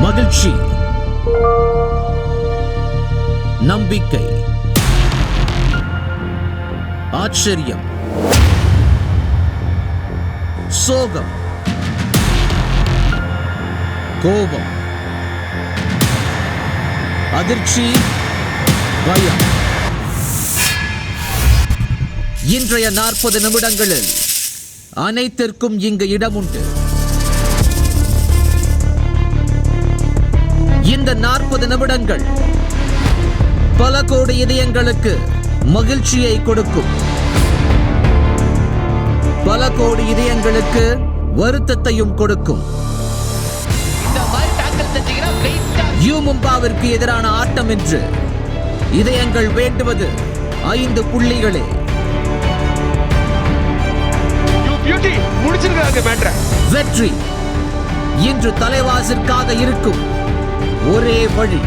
மகிழ்ச்சி. நம்பிக்கை. ஆச்சரியம். சோகம். கோபம். அதிர்ச்சி. பயம். இன்றைய நாற்பது நிமிடங்களில் அனைத்திற்கும் இங்கு இடம் உண்டு இந்த நாற்பது நிமிடங்கள் பல கோடி இதயங்களுக்கு மகிழ்ச்சியை கொடுக்கும். பல கோடி இதயங்களுக்கு வருத்தத்தையும் கொடுக்கும். யூ மும்பாவிற்கு எதிரான ஆட்டம் என்று இதயங்கள் வேண்டுவது ஐந்து புள்ளிகளே. வெற்றி இன்று தலைவாசிற்காக இருக்கும். ஒரே வழி